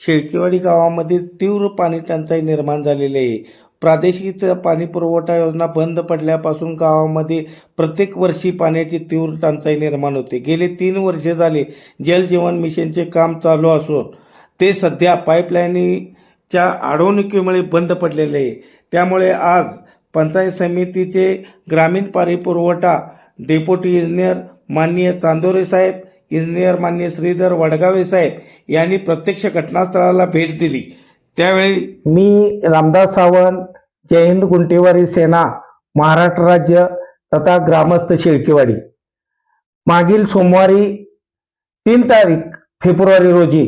शेळकेवाडी गावामध्ये तीव्र पाणी टंचाई निर्माण झालेली आहे. प्रादेशिक पाणी पुरवठा योजना बंद पडल्यापासून गावामध्ये प्रत्येक वर्षी पाण्याची तीव्र टंचाई निर्माण होते. गेले तीन वर्षे झाले जल जीवन मिशनचे काम चालू असून ते सध्या पाईपलाईनीच्या अडवणुकीमुळे बंद पडलेले आहे. त्यामुळे आज पंचायत समितीचे ग्रामीण पाणी पुरवठा डेप्युटी इंजिनियर माननीय चांदोरे साहेब इंजिनियर मान्य श्रीधर वडगावे साहेब यांनी प्रत्यक्ष घटनास्थळाला भेट दिली. त्यावेळी मी रामदास सावंत जय हिंद गुंटेवारी सेना महाराष्ट्र राज्य तथा ग्रामस्थ शेळकेवाडी. मागील सोमवारी तीन तारीख फेब्रुवारी रोजी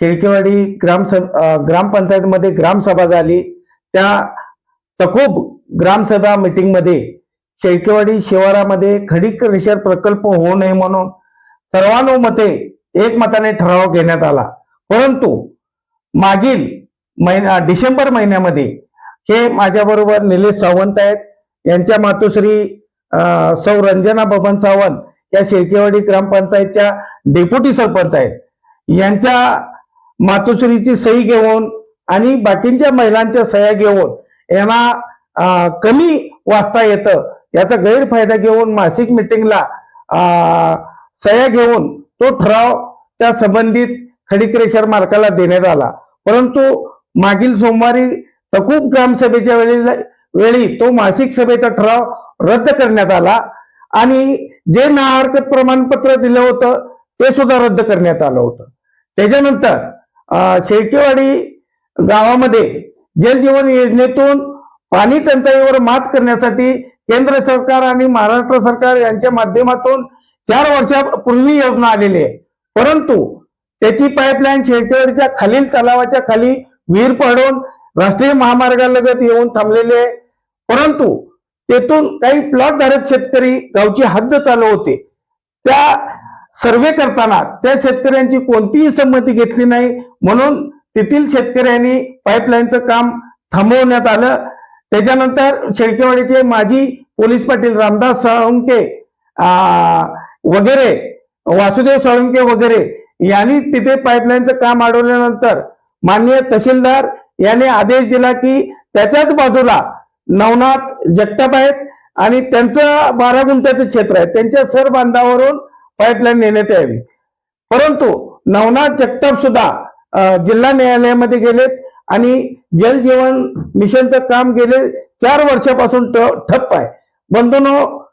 शेळकेवाडी ग्रामसभा ग्रामपंचायतमध्ये ग्रामसभा झाली. त्या तकोब ग्रामसभा मिटिंगमध्ये शेळकेवाडी शिवारामध्ये खडीक रिशर प्रकल्प होऊ नये म्हणून सर्वानुमते एकमताने ठराव घेण्यात आला. परंतु मागील महिना डिसेंबर महिन्यामध्ये हे माझ्याबरोबर निलेश सावंत आहेत. यांच्या मातोश्री अं, सौ रंजना बबन सावंत या शेळकेवाडी ग्रामपंचायतच्या डेप्युटी सरपंच आहेत. यांच्या मातोश्रीची सही घेऊन आणि बाकींच्या महिलांच्या सह्या घेऊन यांना कमी वाचता येतं याचा गैरफायदा घेऊन मासिक मिटिंगला सह्या घेऊन तो ठराव त्या संबंधित खडीक्रेशर मालकाला देण्यात आला. परंतु मागील सोमवारी तकूब ग्रामसभेच्या वेळेला वेळी तो मासिक सभेचा ठराव रद्द करण्यात आला आणि जे नाहरकत प्रमाणपत्र दिलं होतं ते सुद्धा रद्द करण्यात आलं होतं. त्याच्यानंतर शेळकेवाडी गावामध्ये जल जीवन योजनेतून पाणी टंचाईवर मात करण्यासाठी केंद्र सरकार आणि महाराष्ट्र सरकार यांच्या माध्यमातून चार वर्षापूर्वी योजना आलेली आहे. परंतु त्याची पाईपलाईन शेळकेवाडीच्या खालील तलावाच्या खाली विहीर पडून राष्ट्रीय महामार्गालगत येऊन थांबलेले आहे. परंतु तेथून काही प्लॉट धारक शेतकरी गावची हद्द चालू होते त्या सर्वे करताना त्या शेतकऱ्यांची कोणतीही संमती घेतली नाही. म्हणून तेथील शेतकऱ्यांनी पाईपलाईनचं काम थांबवण्यात आलं. त्याच्यानंतर शेळकेवाडीचे माजी पोलीस पाटील रामदास साळुंके वगैरे वासुदेव साळुंके वगैरे यांनी तिथे पाईपलाईनचं काम अडवल्यानंतर माननीय तहसीलदार यांनी आदेश दिला की त्याच्याच बाजूला नवनाथ जगताप आहेत आणि त्यांचं बारा गुंठ्याचं क्षेत्र आहे. त्यांच्या सर बांधावरून पाईपलाईन नेण्यात यावी. परंतु नवनाथ जगताप सुद्धा जिल्हा न्यायालयामध्ये गेलेत आणि जल जीवन मिशनचं काम गेले चार वर्षापासून ठप्प आहे. बंधूनो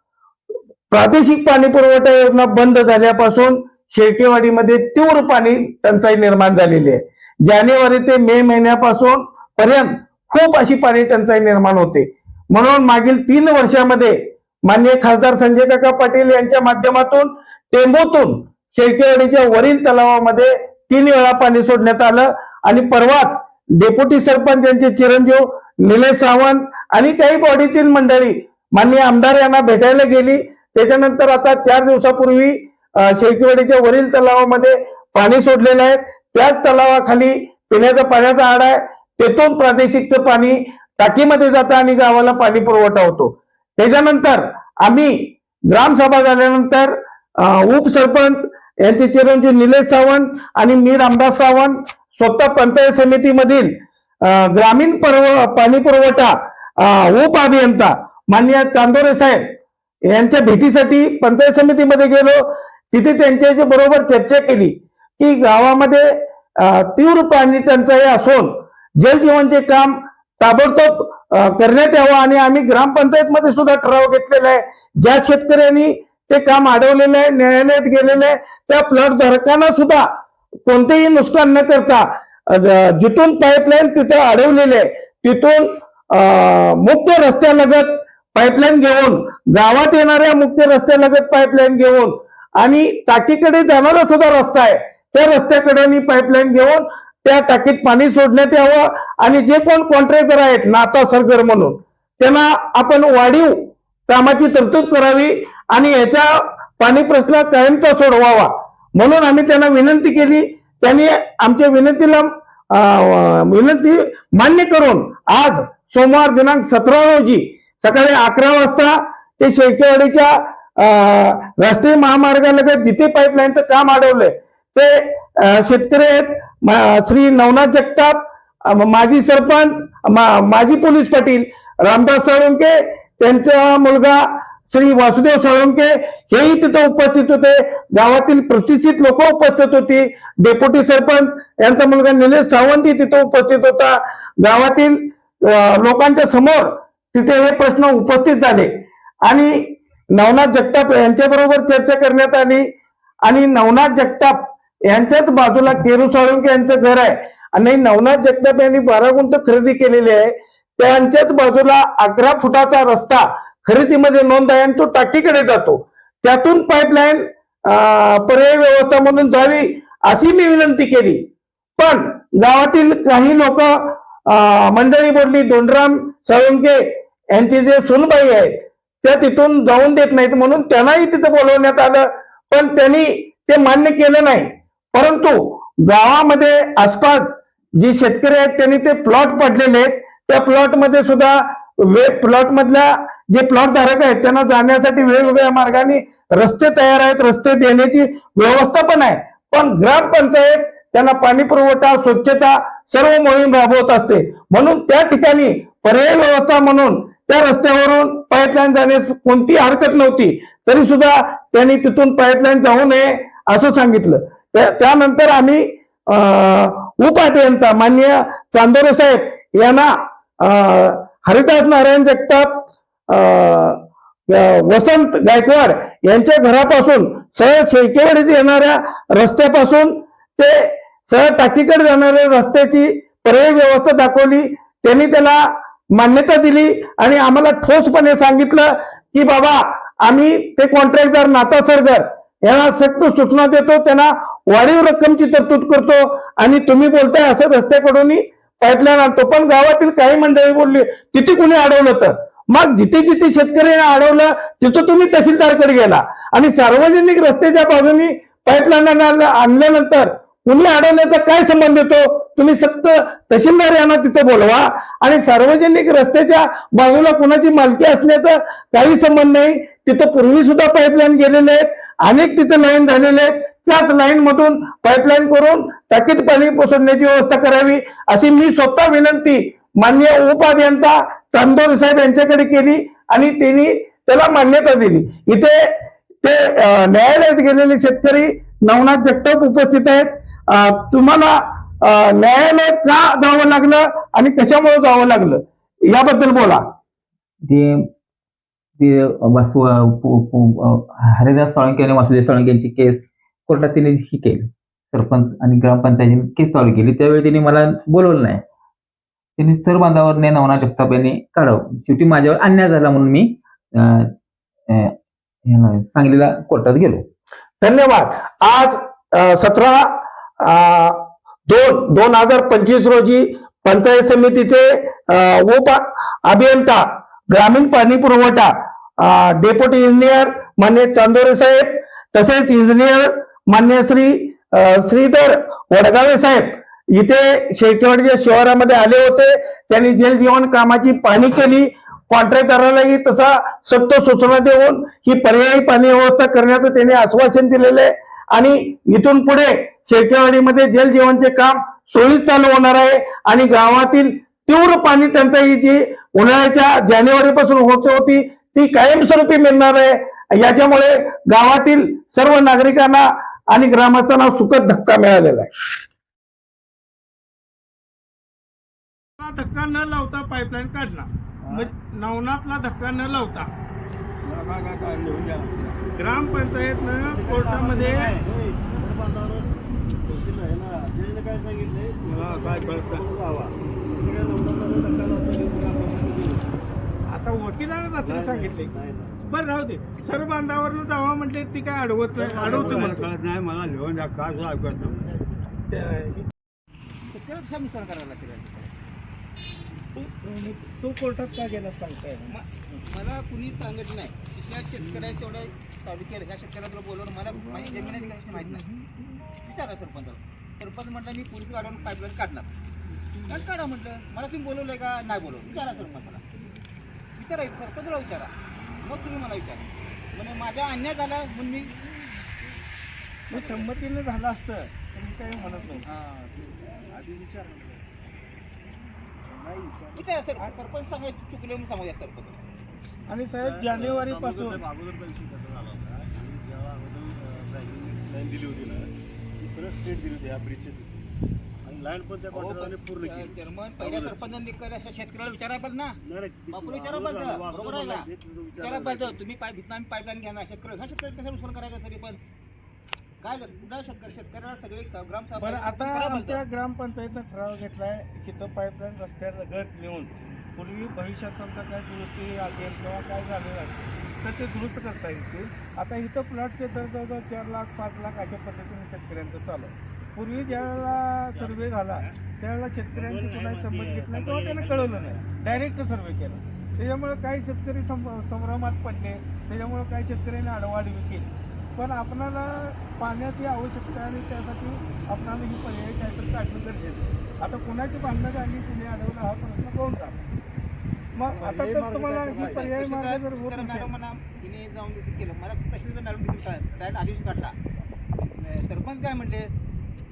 प्रादेशिक पाणी पुरवठा योजना बंद झाल्यापासून शेळकेवाडीमध्ये तीव्र पाणी टंचाई निर्माण झालेली आहे. जानेवारी ते मे महिन्यापासून पर्यंत खूप अशी पाणी टंचाई निर्माण होते. म्हणून मागील तीन वर्षामध्ये माननीय खासदार संजय काका पाटील यांच्या माध्यमातून टेंबूतून शेळकेवाडीच्या वरील तलावामध्ये तीन वेळा पाणी सोडण्यात आलं आणि परवाच डेप्युटी सरपंच यांचे चिरंजीव निलेश सावंत आणि काही बॉडीतील मंडळी माननीय आमदार यांना भेटायला गेली. त्याच्यानंतर आता चार दिवसापूर्वी शेळकीवाडीच्या वरील तलावामध्ये पाणी सोडलेलं आहे. त्याच तलावाखाली पिण्याचा पाण्याचा आड आहे. तेथून प्रादेशिकचं पाणी टाकीमध्ये जातं आणि गावाला पाणी पुरवठा होतो. त्याच्यानंतर आम्ही ग्रामसभा झाल्यानंतर उपसरपंच यांचे चिरंजीव निलेश सावंत आणि मी रामदास सावंत स्वतः पंचायत समितीमधील ग्रामीण परव पाणी पुरवठा उप अभियंता माननीय चांदोरे साहेब यांच्या भेटीसाठी पंचायत समितीमध्ये गेलो. तिथे त्यांच्याशी बरोबर चर्चा केली की गावामध्ये तीव्र पाणी टंचाई असून जलजीवनचे काम ताबडतोब करण्यात यावं आणि आम्ही ग्रामपंचायतमध्ये सुद्धा ठराव घेतलेला आहे. ज्या शेतकऱ्यांनी ते काम अडवलेलं आहे न्यायालयात गेलेलं आहे त्या प्लॉट धारकांना सुद्धा कोणतेही नुकसान न करता जिथून पाईपलाईन तिथे अडवलेले आहे तिथून अं, मुख्य रस्त्यालगत पाईपलाईन घेऊन गावात येणाऱ्या मुख्य रस्त्यालगत पाईपलाईन घेऊन आणि टाकीकडे जाणारा सुद्धा रस्ता आहे त्या रस्त्याकडे पाईपलाईन घेऊन त्या टाकीत पाणी सोडण्यात यावं आणि जे कोण कॉन्ट्रॅक्टर आहेत नाता सरगर म्हणून त्यांना आपण वाढीव कामाची तरतूद करावी आणि याचा पाणी प्रश्न कायमचा सोडवावा. म्हणून आम्ही त्यांना विनंती केली. त्यांनी आमच्या विनंतीला विनंती मान्य करून आज सोमवार दिनांक सतरा रोजी सकाळी अकरा वाजता ते शेळकेवाडीच्या अं, राष्ट्रीय महामार्गालगत जिथे पाईपलाईनचं काम अडवलंय ते शेतकरी आहेत. श्री नवनाथ जगताप माजी सरपंच मा- माजी पोलीस पाटील रामदास साळुंके त्यांचा मुलगा श्री वासुदेव साळुंके हेही तिथं उपस्थित होते. गावातील प्रतिष्ठित लोक उपस्थित होती. डेप्युटी सरपंच यांचा मुलगा निलेश सावंतही तिथं उपस्थित होता. गावातील लोकांच्या समोर तिथे हे प्रश्न उपस्थित झाले. आणि नवनाथ जगताप यांच्याबरोबर चर्चा करण्यात आली. आणि नवनाथ जगताप यांच्याच बाजूला केरू साळुंके यांचं घर आहे. आणि नवनाथ जगताप यांनी बारा गुंठ खरेदी केलेली आहे. त्यांच्याच बाजूला अकरा फुटाचा रस्ता खरेदीमध्ये नोंद आहे आणि तो टाकीकडे जातो. त्यातून पाईपलाईन पर्याय व्यवस्था म्हणून जावी अशी मी विनंती केली. पण गावातील काही लोक मंडळी बोलली दोंडराम साळुंके यांचे जे सुनबाई आहेत त्या तिथून जाऊन देत नाहीत म्हणून त्यांनाही तिथं बोलवण्यात आलं. पण त्यांनी ते मान्य केलं नाही. परंतु गावामध्ये आसपास जी शेतकरी आहेत त्यांनी ते प्लॉट पडलेले आहेत. त्या प्लॉटमध्ये सुद्धा वे प्लॉट मधल्या जे प्लॉट धारक आहेत त्यांना जाण्यासाठी वेगवेगळ्या मार्गाने रस्ते तयार आहेत रस्ते देण्याची व्यवस्था पण आहे. पण ग्रामपंचायत त्यांना पाणी पुरवठा स्वच्छता सर्व मोहीम राबवत असते. म्हणून त्या ठिकाणी पर्यायी व्यवस्था म्हणून त्या रस्त्यावरून पाईपलाईन जाण्यास कोणती हरकत नव्हती तरी सुद्धा त्यांनी तिथून पाईपलाईन जाऊ नये असं सांगितलं. त्या- त्यानंतर आम्ही अं, मान्य चांदोरे साहेब यांना हरिदास नारायण जगताप वसंत गायकवाड यांच्या घरापासून सहज शेळकेवाडीत येणाऱ्या रस्त्यापासून ते सहज टाकीकडे जाणाऱ्या रस्त्याची पर्यायी व्यवस्था दाखवली. त्यांनी त्याला मान्यता दिली आणि आम्हाला ठोसपणे सांगितलं की बाबा आम्ही ते कॉन्ट्रॅक्टदार नाता सरगर यांना सक्त सूचना देतो त्यांना वाढीव रक्कमची तरतूद करतो आणि तुम्ही बोलताय असं रस्त्याकडून पाईपलाईन आणतो. पण गावातील काही मंडळी बोलली तिथे कुणी अडवलं तर? मग जिथे जिथे शेतकऱ्यांना अडवलं तिथं तुम्ही तहसीलदारकडे गेला. आणि सार्वजनिक रस्त्याच्या बाजूनी पाईपलाईन आणल्यानंतर कुणी अडवण्याचा काय संबंध येतो? तुम्ही सक्त तहसीलदार यांना तिथे बोलवा. आणि सार्वजनिक रस्त्याच्या बाजूला कुणाची मालकी असण्याचा काही संबंध नाही. तिथं पूर्वी सुद्धा पाईपलाईन गेलेले आहेत. अनेक तिथे लाईन झालेले आहेत. त्याच लाईन मधून पाईपलाईन करून टाकीत पाणी पोसडण्याची व्यवस्था करावी अशी मी स्वतः विनंती मान्य उपअभियंता चांदोर साहेब यांच्याकडे केली आणि त्यांनी त्याला मान्यता दिली. इथे ते न्यायालयात गेलेले शेतकरी नवनाथ जगताप उपस्थित आहेत. तुम्हाला न्यायालयात का जावं लागलं आणि कशामुळे जावं लागलं? याबद्दल बोला. ते हरिदास साळुंके आणि वासुदेव साळुंके यांची केस कोर्टात त्यांनी ही केली. सरपंच आणि ग्रामपंचायतीने केस चालू केली. त्यावेळी त्यांनी मला बोलवलं नाही. त्यांनी सर बांधावर ने नवना जगताप यांनी काढावं. शेवटी माझ्यावर अन्याय झाला म्हणून मी सांगलीला कोर्टात गेलो. धन्यवाद. आज सतरा दोन दोन हजार पंचवीस रोजी पंचायत समितीचे उप अभियंता ग्रामीण पाणी पुरवठा डेप्युटी इंजिनियर मान्य चांदोरे साहेब तसेच इंजिनियर मान्य श्री श्रीधर वडगावे साहेब. इथे शेतीवाडीच्या शहरामध्ये आले होते. त्यांनी जल जीवन कामाची पाहणी केली. कॉन्ट्रॅक्टरालाही तसा सत्य सूचना देऊन ही पर्यायी पाणी व्यवस्था करण्याचं त्यांनी आश्वासन दिलेलं आहे. आणि इथून पुढे शेळकेवाडीमध्ये जल जीवनचे काम सुरळीत चालू होणार आहे आणि गावातील तीव्र पाणी टंचाई जी उन्हाळ्याच्या जानेवारी पासून होत होती ती कायमस्वरूपी मिळणार आहे याच्यामुळे गावातील सर्व नागरिकांना आणि ग्रामस्थांना सुखद धक्का मिळालेला आहे धक्का न लावता पाईपलाईन काढला नवनाथला धक्का न लावता ग्रामपंचायतनं कोर्टामध्ये मला काय कळत आता वकिलानं रात्री सांगितले बरं राहू दे. सर बांधावरनं जावा म्हटले ती काय अडवत नाही अडवते म्हणतो कळत नाही मला लिहून द्या काय करायला सगळ्या तो- तो कोर्टात का गेला सांगताय मला कुणी सांगत नाही. शिक्षणात शेतकऱ्या तेवढं तालुक्याला ह्या शेतकऱ्याला बोलवलं मला माझी जमीन आहे माहिती नाही. विचारा सरपंच. सरपंच म्हटलं मी पोलीस गाडून पाईपलाईन काढणार. काढा म्हटलं. मला तुम्ही बोलवलंय का? नाही बोलवलं. विचारा सरपंचाला विचारायचं सरपंचला विचारा. मग तुम्ही मला विचारा. म्हणजे माझ्या अन्याय झाला म्हणून मी संमतीने झालं असतं तर मी काही म्हणत नाही. आधी विचार. विचार सर सरपंच सांगाय चुकले म्हणून सांगूया सरपंच आणि साहेब जानेवारी पासून अगोदर अगोदर परीक्षा कसा झाला होता. आणि जेव्हा अगोदर ड्रायव्हिंग लाईन दिली होती ना ती सरळ स्ट्रेट दिली होती ह्या ब्रिजच्या तिथे आणि लाईन पण त्या कॉन्ट्रॅक्टरने पूर्ण केली. चेअरमन पहिल्या सरपंचांनी केलं अशा शेतकऱ्याला विचारायला पाहिजे ना. नाही, नाही, ती- बापूला विचारा अगोदर पाहिजे. झालं, बरोबर आहे का? अगोदर ते तुझं विचारा विचारायला पाहिजे. तुम्ही पाईप इथं आम्ही पाईपलाईन घेणार. शेतकरी ह्या शेतकरी कशा नुकसान करायचं तरी पण काय शेतकऱ्याला सगळे बरं आता आमच्या ग्रामपंचायतनं ठराव घेतलाय की तो पाईपलाईन रस्त्याला गट नेऊन पूर्वी भविष्यात समजा काय दुरुस्ती असेल किंवा काय झालेलं असेल तर ते दुरुस्त करता येतील. आता इथं प्लॉटचे दर जवळजवळ चार लाख पाच लाख अशा पद्धतीने शेतकऱ्यांचं चालू आहे. पूर्वी ज्यावेळेला सर्वे झाला त्यावेळेला शेतकऱ्यांची कुणाची संमत घेतला किंवा त्यानं कळवलं नाही. डायरेक्ट सर्वे केला. त्याच्यामुळे काही शेतकरी संभ्रमात पडले. त्याच्यामुळे काही शेतकऱ्यांनी आडवाडवी केली. पण आपणाला पाण्याची आवश्यकता आणि त्यासाठी आपणाला ही पर्याय काहीतरी काढणं गरजेचं. आता कुणाची भांडणं झाली कुणी अडवलं हा प्रश्न कोण जातो मग आता तर तुम्हाला ही पर्याय मार्ग जर होत मॅडम म्हणा हिने जाऊन देखील केलं. मला तहसीलदार मॅडम देखील काय डायरेक्ट आदेश काढला. सरपंच काय म्हणले?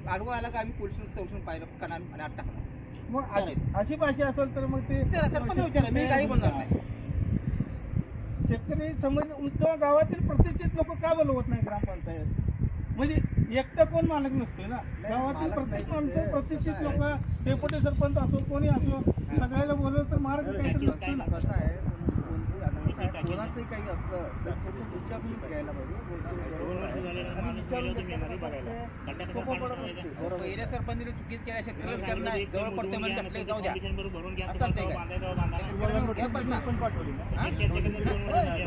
आडवा आला का आम्ही पोलीस संरक्षण पाहिलं करणार आणि आत टाकणार. मग अशी अशी भाषा असेल तर मग ते सरपंच विचारा. मी काही बोलणार नाही. शेतकरी समज किंवा गावातील प्रतिष्ठित लोक का बोलवत नाही ग्रामपंचायत म्हणजे एकटा कोण मालक नसतोय ना? गावातील प्रत्येक माणसं प्रतिष्ठित लोक डेप्युटी सरपंच असो कोणी असो सगळ्याला बोलवलं तर मार्ग काहीतरी नसतो ना. कसं आहे कोणती आता कसं आहे, कोणाचंही काही असलं तर थोडं विचारूनच घ्यायला पाहिजे ते सोपं पडत असते पहिल्या सरपंचाने चुकीच केल्या शेतकऱ्याला विचार नाही जवळ पडते म्हणजे जाऊ द्या असं चालतंय काय?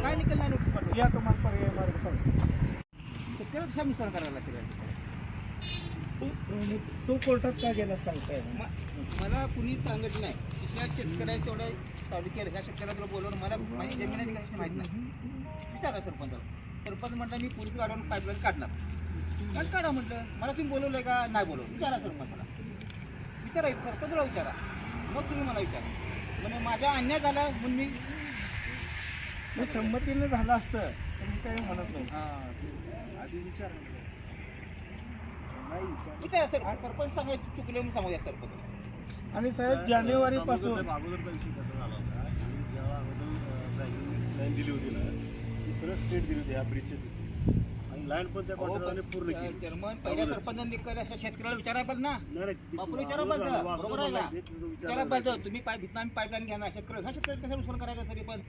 काय निकल नाही नोटीस पाठवली या तुम्हाला पर्याय मार्ग सांगतो. शेतकऱ्याला कशा नुकसान करायला सगळ्या तू तू कोर्टात का गेला सांगताय? मला कुणी सांगत नाही. शिक्षणात शेतकऱ्या तेवढं चालू केलं ह्या शेतकऱ्याला बोलवून मला माझी जमीन कशी माहीत नाही. विचारा सरपंच. सरपंच म्हटलं मी पोलीस गाडून पाईपलाईन काढणार. पण काढा म्हटलं. मला तुम्ही बोलवलंय का? नाही बोलवलं. विचारा सरपंचाला विचारा सरपंचला विचारा. मग तुम्ही मला विचारा. म्हणजे माझ्या अन्याय झाला म्हणून मी संमतीनं झालं असतं तर मी काही म्हणत नाही. आधी विचार. विचार सर सरपंच सांगाय चुकले म्हणून सांगूया सरपंच. आणि साहेब जानेवारी पासून कसा झाला होता. आणि जेव्हा अगोदर ड्रायव्हिंग लाईन दिली होती ना ती सरळ स्ट्रेट दिली होती ह्या ब्रिजच्या तिथे आणि लाईन पण त्या कॉन्ट्रॅक्टरने पूर्ण केली. चेअरमन पहिल्या सरपंचांनी केलं अशा शेतकऱ्याला विचारायला पाहिजे ना. नाही, नाही, विचारा पाहिजे झालं, बरोबर आहे का? अगोदर ते तुझं विचारा विचारायला पाहिजे तुम्ही पाईप आम्ही पाईपलाईन घेणार शेतकरी ह्या शेतकरी कशा नुकसान करायचं तरी पण?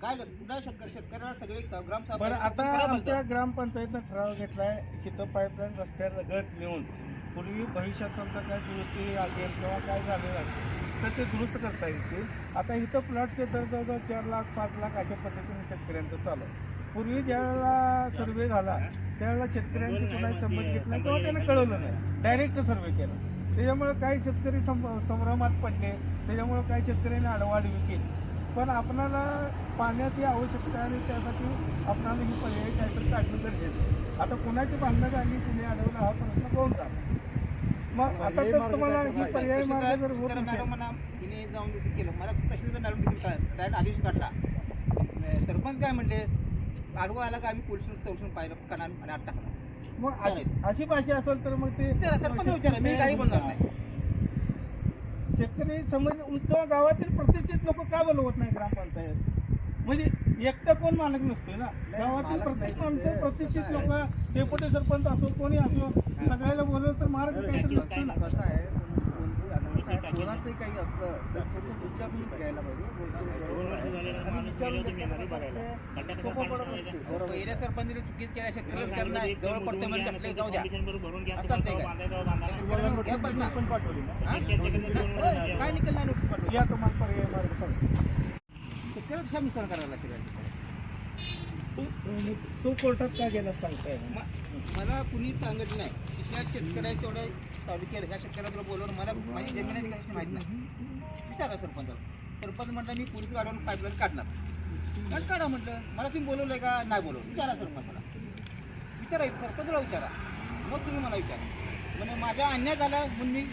काय कर- कुठला शेतकरी शेतकऱ्याला सगळे ग्राम बरं आता आमच्या ग्रामपंचायतनं ठराव घेतलाय की तो पाईपलाईन रस्त्याला गट नेऊन पूर्वी भविष्यात समजा काय दुरुस्ती असेल किंवा काय झालेलं असेल तर ते दुरुस्त करता येतील. आता इथं प्लॉटचे दर जवळजवळ चार लाख पाच लाख अशा पद्धतीने शेतकऱ्यांचं चालू आहे. पूर्वी ज्यावेळेला सर्वे झाला त्यावेळेला शेतकऱ्यांची कुणाची संमत घेतला किंवा त्यानं कळवलं नाही. डायरेक्ट सर्वे केला. त्याच्यामुळे काही शेतकरी सं संभ्रमात पडले. त्याच्यामुळे काही शेतकऱ्यांनी आडवाडवी केली. पण आपणाला पाण्याची आवश्यकता आहे आणि त्यासाठी आपणाला ही पर्याय काहीतरी काढणं गरजेचं आहे. आता कुणाची भांडणं झाली कुणी अडवलं हा प्रश्न कोण जातो मग आता तर तुम्हाला ही पर्याय मार्ग जर होत मॅडम नसेल. म्हणा हिने जाऊन केलं. मला तहसीलदार मॅडम देखील डायरेक्ट आदेश काढला. अं, सरपंच काय म्हणले? आडवा आला का आम्ही पोलीस संरक्षण पाहिलं करणार आणि आत टाकणार. मग अशी अशी भाषा असेल तर मग ते सरपंच विचारा मी काही बोलणार नाही. शेतकरी समज किंवा गावातील प्रतिष्ठित लोक का बोलवत नाही ग्रामपंचायत? म्हणजे एकटा कोण मालक नसतोय ना? गावातील प्रत्येक माणसं प्रतिष्ठित लोक डेप्युटी सरपंच असो कोणी असो सगळ्याला बोलवलं तर मार्ग काहीतरी नसतो ना कसं आहे कोणती आता कसं आहे, कोणाचंही काही असलं तर थोडं विचारूनच घ्यायला पाहिजे सोपं पडत असते. पहिल्या सरपंचाने चुकीच केल्या शेतकऱ्याला नाही जवळ पडते म्हणजे म्हटले जाऊ द्या. असं काय काय निकल नाही नोटीस पाठवली? या तुम्हाला पर्याय मार्ग सांगतो. शेतकऱ्याला नुकसान करायला सगळ्या तू तू कोर्टात का गेला सांगताय मला कुणी सांगत नाही. शिक्षणात शेतकऱ्या तेवढं चालू केलं ह्या शेतकऱ्याला बोलवून मला माझी जमीन कशी माहीत नाही. विचारा सरपंच. सरपंच म्हटलं मी पोलीस गाडून पाईपलाईन काढणार. पण काढा म्हटलं. मला तुम्ही बोलवलंय का? नाही बोलवलं. विचारा सरपंचाला विचारा सरपंचला विचारा. मग तुम्ही मला विचारा. म्हणजे माझ्या अन्याय झाला म्हणून मी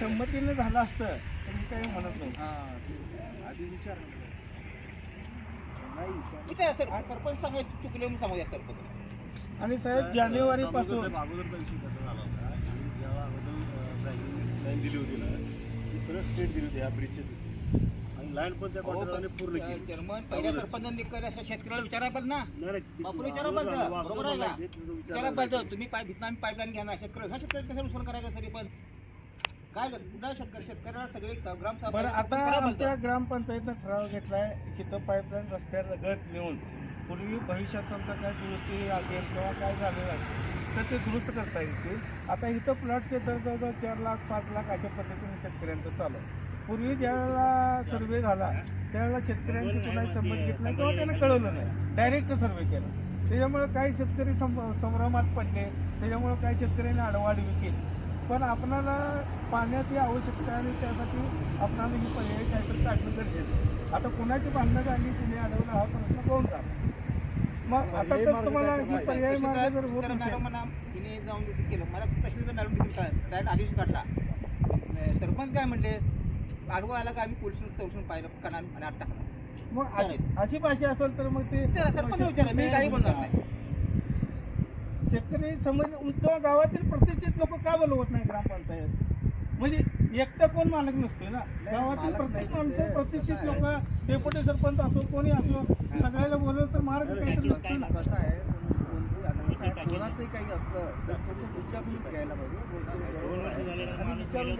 संमतीनं झालं असतं तर मी काही म्हणत नाही. आधी विचार. विचार विचारा सर सरपंच चुकले म्हणून सांगूया सरपंच. आणि साहेब जानेवारी पासून अगोदर अगोदरचा विषय कसा झाला होता की जेव्हा अगोदर बँकिंग लाईन दिली होती ना ती सरळ स्ट्रेट दिली होती ह्या ब्रिजच्या तिथे आणि लाईन पण त्या कॉन्ट्रॅक्टरने पण पूर्ण केली. चेअरमन पहिल्या सरपंचांनी केलं, अशा शेतकऱ्याला विचारायला पाहिजे ना. नाही, नाही, ती- बापूला विचारा अगोदर पाहिजे, झालं, बरोबर आहे अगोदर का? झालं, ते तुझं विचारायला विचारायला पाहिजे तुम्ही पाईप इथं आम्ही पाईपलाईन घ्या ना शेतकरी ह्या कशा नुकसान करायचं तरी पण. काय शेतकरी शेतकऱ्याला सगळे ग्राम बरं आता आमच्या ग्रामपंचायतनं ठराव घेतलाय की तो पाईपलाईन रस्त्यावर लगत नेऊन पूर्वी भविष्यात समजा काय दुरुस्ती असेल किंवा काय झालेलं असेल तर ते दुरुस्त करता येतील. आता इथं प्लॉटचे दर जवळजवळ चार लाख पाच लाख अशा पद्धतीने शेतकऱ्यांचं चालू पूर्वी ज्यावेळेला सर्वे झाला त्यावेळेला शेतकऱ्यांची कुणाची संमत घेतला किंवा त्यांना कळवलं नाही. डायरेक्ट सर्वे केला. त्याच्यामुळे काही शेतकरी सं संभ्रमात पडले. त्याच्यामुळे काही शेतकऱ्यांनी आडवाडवी केली. पण आपणाला पाण्याची आवश्यकता आहे आणि त्यासाठी आपणाला ही पर्याय काहीतरी काढणं गरजेचं. आता कुणाची भांडणं झाली कुणी अडवलं हा प्रश्न कोण झाला मग आता तर तुम्हाला ही पर्याय मार्ग जर होत मॅडम नसेल. म्हणा तिने जाऊन केलं. मला तहसीलदार मॅडम डायरेक्ट आदेश काढला. सरपंच काय म्हणले? आडवा आला का आम्ही पोलीस संरक्षण पाहिलं करणार आणि आत टाकणार. मग अशी अशी भाषा असेल तर मग ते सरपंच विचारा. मी काही बोलणार नाही. शेतकरी समज किंवा गावातील प्रतिष्ठित लोक का बोलवत नाही ग्रामपंचायत? म्हणजे एकटा कोण मालक नसतोय ना? गावातील प्रत्येक माणसं प्रतिष्ठित लोक डेप्युटी सरपंच असो कोणी असो सगळ्याला बोलवलं तर मार्ग काहीतरी नसतो ना. कसं आहे कोणती आता कसं आहे, कोणाचंही काही असलं तर थोडं विचारूनच घ्यायला पाहिजे. विचारून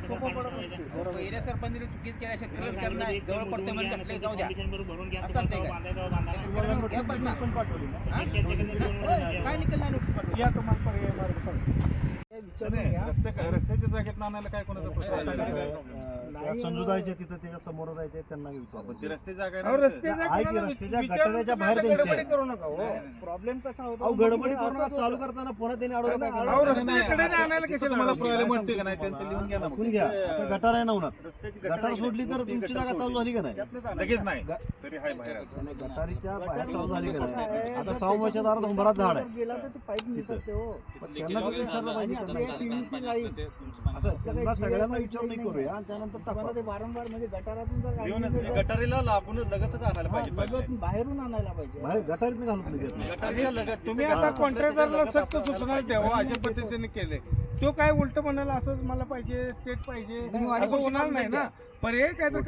सोपं पडत असते बरोबर. पहिल्या सरपंचाने चुकीच केल्या शेतकऱ्याला नाही जवळ पडते म्हणजे घातले जाऊ द्या. असं काय शेतकऱ्याला घ्या पण ना. पण पाठवली ना. हा? होय, काय निकल नाही नोटीस पाठवली? या तुम्हाला पर्याय मार्ग सांगतो. विचारून रस्त्याच्या जागेत आणायला काय कोणाचा नाही, संजू जायचे तिथं त्याच्यासमोर जायचे त्यांना विचार रस्ते जागा रस्त्याच्या गटाराच्या बाहेर जायचे. करू नका हो. प्रॉब्लेम कसा होतो हे गडबडी करून होतं. चालू करताना पुन्हा त्यांनी अडवलं? प्रॉब्लेम म्हणते का नाही त्यांचं लिहून घ्या ना गटार आहे ना. उन्हात गटार सोडली तर तुमची जागा चालू झाली का नाही. लगेच नाही. तरी हाय बाहेर. गटारीच्या बाहेर चालू झाली का नाही? आता जर सहामाच्या दारात उंबरात झाड आहे. गेला तर ते पाईप मिळतात ते हो. त्यांना म्हणजे गटारीला लागूनच लगतच आणायला पाहिजे बाहेरून आणायला पाहिजे. बाहेर गटारीत घालून तुम्ही लगत आता कॉन्ट्रॅक्टरला सक्त सूचना. द्यावं अशा पद्धतीने केले. तो काय उलट म्हणाला असंच मला पाहिजे स्टेट पाहिजे. असं होणार नाही ना. पर्याय काय तर